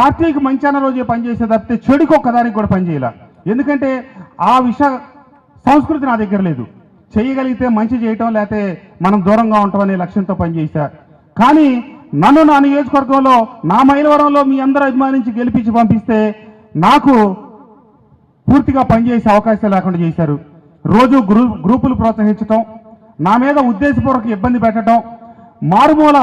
పార్టీకి మంచి రోజే పనిచేసే తప్పితే చెడుకు ఒక్కదానికి కూడా పనిచేయాల. ఎందుకంటే ఆ విష సంస్కృతి నా దగ్గర లేదు. చేయగలిగితే మంచి చేయటం లేకపోతే మనం దూరంగా ఉంటాం అనే లక్ష్యంతో పనిచేశా. కానీ నన్ను నా నియోజకవర్గంలో నా మైలవరంలో మీ అందరూ అభిమానించి గెలిపించి పంపిస్తే నాకు పూర్తిగా పనిచేసే అవకాశం లేకుండా చేశారు. రోజు గ్రూ గ్రూపులు ప్రోత్సహించటం నా మీద ఉద్దేశపూర్వక ఇబ్బంది పెట్టడం మారుమూల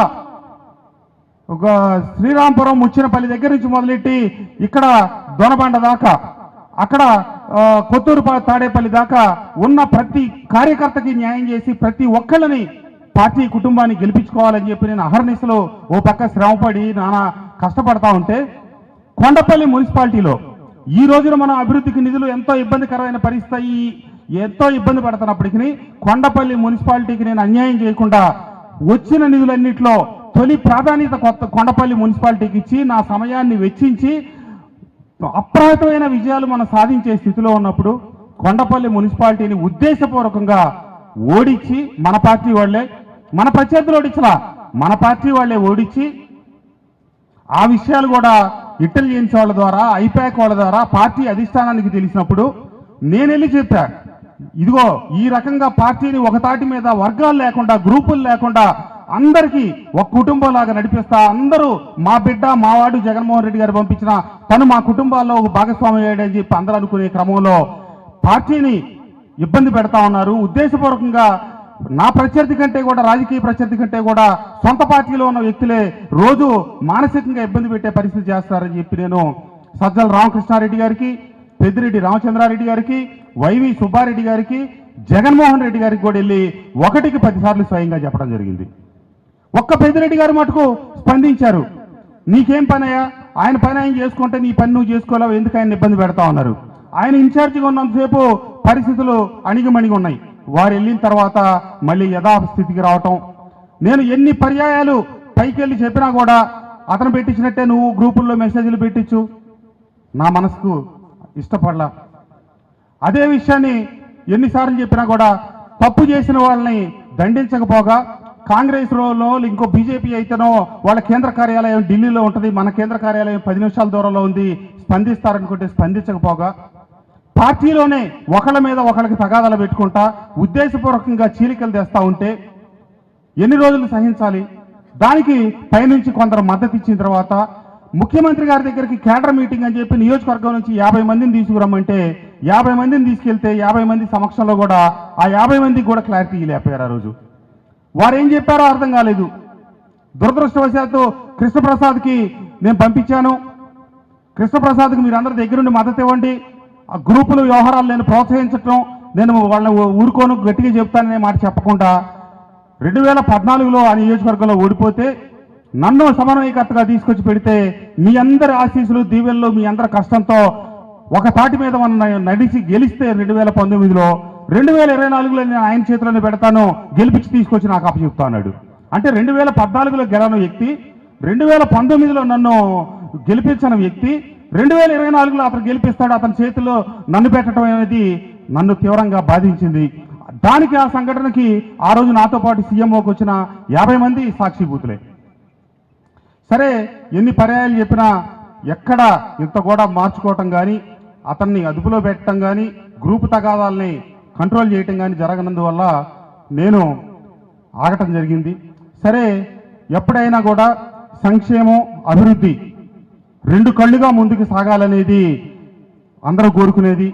ఒక శ్రీరాంపురం ముచ్చినపల్లి దగ్గర నుంచి మొదలెట్టి ఇక్కడ దొనబండ దాకా అక్కడ కొత్తూరు తాడేపల్లి దాకా ఉన్న ప్రతి కార్యకర్తకి న్యాయం చేసి ప్రతి ఒక్కళ్ళని పార్టీ కుటుంబాన్ని గెలిపించుకోవాలని చెప్పి నేను అహర్నిశలో ఓ పక్క శ్రమపడి నానా కష్టపడతా ఉంటే కొండపల్లి మున్సిపాలిటీలో ఈ రోజున మనం అభివృద్ధికి నిధులు ఎంతో ఇబ్బందికరమైన పరిస్థితి ఎంతో ఇబ్బంది పడుతున్నప్పటికీ కొండపల్లి మున్సిపాలిటీకి నేను అన్యాయం చేయకుండా వచ్చిన నిధులన్నింటిలో తొలి ప్రాధాన్యత కొత్త కొండపల్లి మున్సిపాలిటీకి ఇచ్చి నా సమయాన్ని వెచ్చించి అప్రమత్తమైన విజయాలు మనం సాధించే స్థితిలో ఉన్నప్పుడు కొండపల్లి మున్సిపాలిటీని ఉద్దేశపూర్వకంగా ఓడించి మన పార్టీ వాళ్ళే మన ప్రత్యర్థులు ఓడించలా మన పార్టీ వాళ్ళే ఓడించి ఆ విషయాలు కూడా ఇంటెలిజెన్స్ వాళ్ళ ద్వారా ఐపాక్ వాళ్ళ ద్వారా పార్టీ అధిష్టానానికి తెలిసినప్పుడు నేను వెళ్ళి చెప్పా ఇదిగో ఈ రకంగా పార్టీని ఒకతాటి మీద వర్గాలు లేకుండా గ్రూపులు లేకుండా అందరికీ ఒక కుటుంబంలాగా నడిపిస్తా. అందరూ మా బిడ్డ మావాడు జగన్మోహన్ రెడ్డి గారు పంపించిన తను మా కుటుంబాల్లో ఒక భాగస్వామి అయ్యాడని చెప్పి అందరూ అనుకునే క్రమంలో పార్టీని ఇబ్బంది పెడతా ఉన్నారు. ఉద్దేశపూర్వకంగా నా ప్రత్యర్థి కంటే కూడా రాజకీయ ప్రత్యర్థి కంటే కూడా సొంత పార్టీలో ఉన్న వ్యక్తులే రోజు మానసికంగా ఇబ్బంది పెట్టే పరిస్థితి చేస్తారని చెప్పి నేను సజ్జల రామకృష్ణారెడ్డి గారికి పెద్దిరెడ్డి రామచంద్రారెడ్డి గారికి వైవి సుబ్బారెడ్డి గారికి జగన్మోహన్ రెడ్డి గారికి కూడా వెళ్ళి ఒకటికి పదిసార్లు స్వయంగా చెప్పడం జరిగింది. ఒక్క పెద్దిరెడ్డి గారు మటుకు స్పందించారు. నీకేం పనయ్యా? ఆయన పని ఆయన చేసుకుంటే నీ పని నువ్వు చేసుకోలేవు ఎందుకు ఆయన ఇబ్బంది పెడతా ఉన్నారు? ఆయన ఇన్ఛార్జిగా ఉన్నంతసేపు పరిస్థితులు అణిగిమణిగి ఉన్నాయి. వారు వెళ్ళిన తర్వాత మళ్ళీ యథాస్థితికి రావటం. నేను ఎన్ని పర్యాయాలు పైకి వెళ్ళి చెప్పినా కూడా అతను పెట్టించినట్టే నువ్వు గ్రూపుల్లో మెసేజ్లు పెట్టించు. నా మనసుకు ఇష్టపడలా. అదే విషయాన్ని ఎన్నిసార్లు చెప్పినా కూడా తప్పు చేసిన వాళ్ళని దండించకపోగా కాంగ్రెస్లో ఇంకో బీజేపీ అయితేనో వాళ్ళ కేంద్ర కార్యాలయం ఢిల్లీలో ఉంటుంది మన కేంద్ర కార్యాలయం పది నిమిషాల దూరంలో ఉంది స్పందిస్తారనుకుంటే స్పందించకపోగా. పార్టీలోనే ఒకళ్ళ మీద ఒకళ్ళకి తగాదాలు పెట్టుకుంటా ఉద్దేశపూర్వకంగా చీలికలు తెస్తా ఉంటే ఎన్ని రోజులు సహించాలి? దానికి పైనుంచి కొందరు మద్దతు ఇచ్చిన తర్వాత ముఖ్యమంత్రి గారి దగ్గరికి కేడర్ మీటింగ్ అని చెప్పి నియోజకవర్గం నుంచి యాభై మందిని తీసుకురమ్మంటే యాభై మందిని తీసుకెళ్తే యాభై మంది సమక్షంలో కూడా ఆ యాభై మందికి కూడా క్లారిటీ లేకపోయారు ఆ రోజు. వారు ఏం చెప్పారో అర్థం కాలేదు. దురదృష్టవశాత్తు కృష్ణప్రసాద్కి నేను పంపించాను. కృష్ణప్రసాద్కి మీరు అందరి దగ్గరుండి మద్దతు ఇవ్వండి. ఆ గ్రూపుల వ్యవహారాలు నేను ప్రోత్సహించటం నేను వాళ్ళని ఊరుకోను గట్టిగా చెప్తాననే మాట చెప్పకుండా రెండు వేల పద్నాలుగులో ఆ నియోజకవర్గంలో ఓడిపోతే నన్ను సమన్వయకర్తగా తీసుకొచ్చి పెడితే మీ అందరి ఆశీస్సులు దీవెనలు మీ అందరి కష్టంతో ఒక తాటి మీద మనం నడిచి గెలిస్తే రెండు వేల పంతొమ్మిదిలో రెండు వేల ఇరవై నాలుగులో నేను ఆయన చేతిలోనే పెడతాను గెలిపించి తీసుకొచ్చి నాకు అప్పచెప్తా అన్నాడు. అంటే రెండు వేల పద్నాలుగులో గెలవని వ్యక్తి రెండు వేల పంతొమ్మిదిలో నన్ను గెలిపించిన వ్యక్తి రెండు వేల ఇరవై నాలుగులో అతను గెలిపిస్తాడు అతని చేతిలో నన్ను పెట్టడం అనేది నన్ను తీవ్రంగా బాధించింది. దానికి ఆ సంఘటనకి ఆ రోజు నాతో పాటు సీఎంఓకి వచ్చిన యాభై మంది సాక్షిభూతులే. సరే ఎన్ని పర్యాయాలు చెప్పినా ఎక్కడ ఇంత కూడా మార్చుకోవటం కానీ అతన్ని అదుపులో పెట్టడం కానీ గ్రూపు తగాదాలని కంట్రోల్ చేయటం కానీ జరగనందువల్ల నేను ఆగటం జరిగింది. సరే ఎప్పుడైనా కూడా సంక్షేమం అభివృద్ధి రెండు కళ్ళుగా ముందుకు సాగాలనేది అందరూ కోరుకునేది.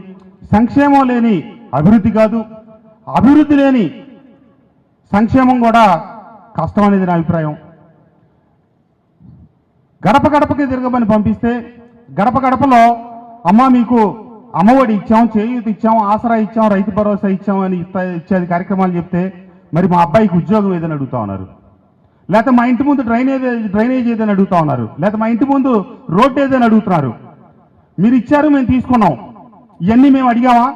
సంక్షేమం లేని అభివృద్ధి కాదు అభివృద్ధి లేని సంక్షేమం కూడా కష్టం అనేది నా అభిప్రాయం. గడప గడపకి తిరగమని పంపిస్తే గడప గడపలో అమ్మ మీకు అమ్మఒడి ఇచ్చాం చేయూత ఇచ్చాం ఆసరా ఇచ్చాం రైతు భరోసా ఇచ్చాం అని ఇచ్చేది కార్యక్రమాలు చెప్తే మరి మా అబ్బాయికి ఉద్యోగం ఏదని అడుగుతా ఉన్నారు. లేకపోతే మా ఇంటి ముందు డ్రైనేజ్ డ్రైనేజ్ ఏదని అడుగుతా ఉన్నారు. లేకపోతే మా ఇంటి ముందు రోడ్డు ఏదని అడుగుతున్నారు. మీరు ఇచ్చారు మేము తీసుకున్నాం. ఇవన్నీ మేము అడిగామా?